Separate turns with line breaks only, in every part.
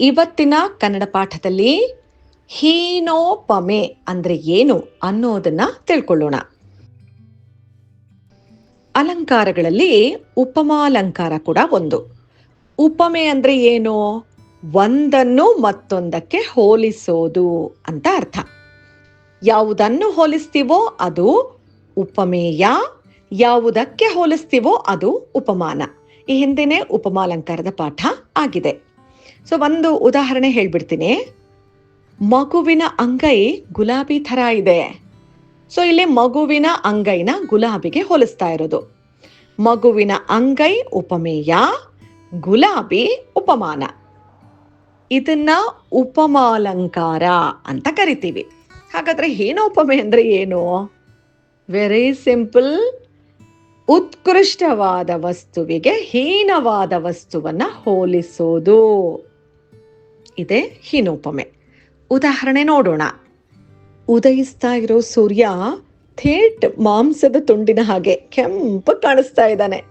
ಇವತ್ತಿನ ಕನ್ನಡ ಪಾಠದಲ್ಲಿ ಹೀನೋಪಮೆ ಅಂದ್ರೆ ಏನು ಅನ್ನೋದನ್ನ ತಿಳ್ಕೊಳ್ಳೋಣ. ಅಲಂಕಾರಗಳಲ್ಲಿ ಉಪಮಾಲಂಕಾರ ಕೂಡ ಒಂದು. ಉಪಮೆ ಅಂದ್ರೆ ಏನು? ಒಂದನ್ನು ಮತ್ತೊಂದಕ್ಕೆ ಹೋಲಿಸೋದು ಅಂತ ಅರ್ಥ. ಯಾವುದನ್ನು ಹೋಲಿಸ್ತೀವೋ ಅದು ಉಪಮೇಯ, ಯಾವುದಕ್ಕೆ ಹೋಲಿಸ್ತೀವೋ ಅದು ಉಪಮಾನ. ಈ ಹಿಂದೆನೆ ಉಪಮಾಲಂಕಾರದ ಪಾಠ ಆಗಿದೆ. ಸೊ ಒಂದು ಉದಾಹರಣೆ ಹೇಳ್ಬಿಡ್ತೀನಿ. ಮಗುವಿನ ಅಂಗೈ ಗುಲಾಬಿ ಥರ ಇದೆ. ಸೊ ಇಲ್ಲಿ ಮಗುವಿನ ಅಂಗೈನ ಗುಲಾಬಿಗೆ ಹೋಲಿಸ್ತಾ ಇರೋದು. ಮಗುವಿನ ಅಂಗೈ ಉಪಮೇಯ, ಗುಲಾಬಿ ಉಪಮಾನ. ಇದನ್ನ ಉಪಮಾಲಂಕಾರ ಅಂತ ಕರಿತೀವಿ. ಹಾಗಾದ್ರೆ ಏನು ಉಪಮೆ ಅಂದ್ರೆ ಏನು? ವೆರಿ ಸಿಂಪಲ್ ಉತ್ಕೃಷ್ಟವಾದ ವಸ್ತುವಿಗೆ ಹೀನವಾದ ವಸ್ತುವನ್ನ ಹೋಲಿಸೋದು. ಇದೆ ಹೀನೋಪಮೆ. ಉದಾಹರಣೆ ನೋಡೋಣ. ಉದಯಿಸ್ತಾ ಇರೋ ಸೂರ್ಯ ಥೇಟ್ ಮಾಂಸದ ತುಂಡಿನ ಹಾಗೆ ಕೆಂಪು ಕಾಣಿಸ್ತಾ ಇದ್ದಾನೆ.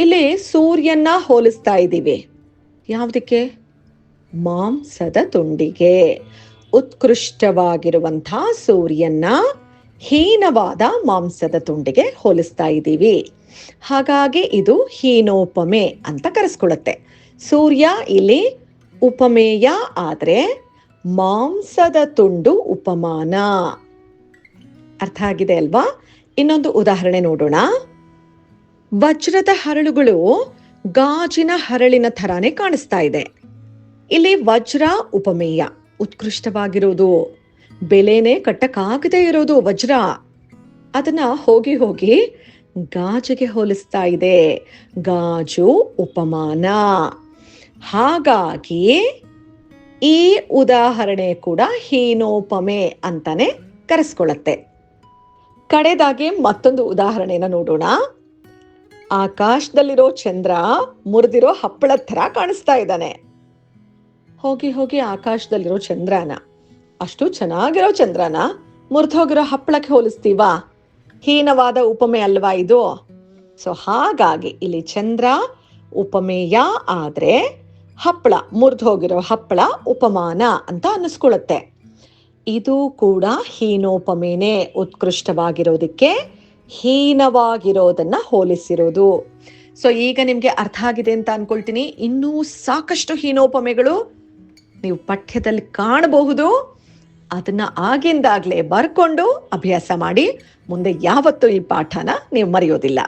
ಇಲ್ಲಿ ಸೂರ್ಯನ ಹೋಲಿಸ್ತಾ ಇದ್ದೀವಿ. ಯಾವುದಕ್ಕೆ? ಮಾಂಸದ ತುಂಡಿಗೆ. ಉತ್ಕೃಷ್ಟವಾಗಿರುವಂತಹ ಸೂರ್ಯನ ಹೀನವಾದ ಮಾಂಸದ ತುಂಡಿಗೆ ಹೋಲಿಸ್ತಾ ಇದ್ದೀವಿ. ಹಾಗಾಗಿ ಇದು ಹೀನೋಪಮೆ ಅಂತ ಕರೆಸ್ಕೊಳ್ಳುತ್ತೆ. ಸೂರ್ಯ ಇಲ್ಲಿ ಉಪಮೇಯ ಆದರೆ ಮಾಂಸದ ತುಂಡು ಉಪಮಾನ. ಅರ್ಥ ಆಗಿದೆ ಅಲ್ವಾ? ಇನ್ನೊಂದು ಉದಾಹರಣೆ ನೋಡೋಣ. ವಜ್ರದ ಹರಳುಗಳು ಗಾಜಿನ ಹರಳಿನ ಥರಾನೇ ಕಾಣಿಸ್ತಾ ಇದೆ. ಇಲ್ಲಿ ವಜ್ರ ಉಪಮೇಯ ಉತ್ಕೃಷ್ಟವಾಗಿರೋದು. ಬೆಲೆನೇ ಕಟ್ಟಕ್ಕಾಗದೇ ಇರೋದು ವಜ್ರ. ಅದನ್ನ ಹೋಗಿ ಹೋಗಿ ಗಾಜಿಗೆ ಹೋಲಿಸ್ತಾ ಇದೆ. ಗಾಜು ಉಪಮಾನ. ಹಾಗಾಗಿ ಈ ಉದಾಹರಣೆ ಕೂಡ ಹೀನೋಪಮೆ ಅಂತಾನೆ ಕರೆಸ್ಕೊಳ್ಳುತ್ತೆ. ಕಡೆದಾಗೆ ಮತ್ತೊಂದು ಉದಾಹರಣೆನ ನೋಡೋಣ. ಆಕಾಶದಲ್ಲಿರೋ ಚಂದ್ರ ಮುರಿದಿರೋ ಹಪ್ಪಳದ ಥರ ಕಾಣಿಸ್ತಾ ಇದ್ದಾನೆ. ಹೋಗಿ ಹೋಗಿ ಆಕಾಶದಲ್ಲಿರೋ ಚಂದ್ರನ. ಅಷ್ಟು ಚೆನ್ನಾಗಿರೋ ಚಂದ್ರನ ಮುರಿದೋಗಿರೋ ಹಪ್ಪಳಕ್ಕೆ ಹೋಲಿಸ್ತೀವಾ? ಹೀನವಾದ ಉಪಮೆ ಅಲ್ವಾ ಇದು? ಸೊ ಹಾಗಾಗಿ ಇಲ್ಲಿ ಚಂದ್ರ ಉಪಮೇಯ ಆದ್ರೆ ಹಪ್ಪಳ, ಮುರಿದು ಹೋಗಿರೋ ಹಪ್ಪಳ ಉಪಮಾನ ಅಂತ ಅನ್ನಿಸ್ಕೊಳ್ಳುತ್ತೆ. ಇದು ಕೂಡ ಹೀನೋಪಮೇನೆ ಉತ್ಕೃಷ್ಟವಾಗಿರೋದಕ್ಕೆ ಹೀನವಾಗಿರೋದನ್ನ ಹೋಲಿಸಿರೋದು. ಸೊ ಈಗ ನಿಮ್ಗೆ ಅರ್ಥ ಆಗಿದೆ ಅಂತ ಅನ್ಕೊಳ್ತೀನಿ. ಇನ್ನೂ ಸಾಕಷ್ಟು ಹೀನೋಪಮೆಗಳು ನೀವು ಪಠ್ಯದಲ್ಲಿ ಕಾಣಬಹುದು. ಅದನ್ನ ಆಗಿಂದಾಗ್ಲೇ ಬರ್ಕೊಂಡು ಅಭ್ಯಾಸ ಮಾಡಿ, ಮುಂದೆ ಯಾವತ್ತೂ ಈ ಪಾಠನ ನೀವು ಮರೆಯೋದಿಲ್ಲ.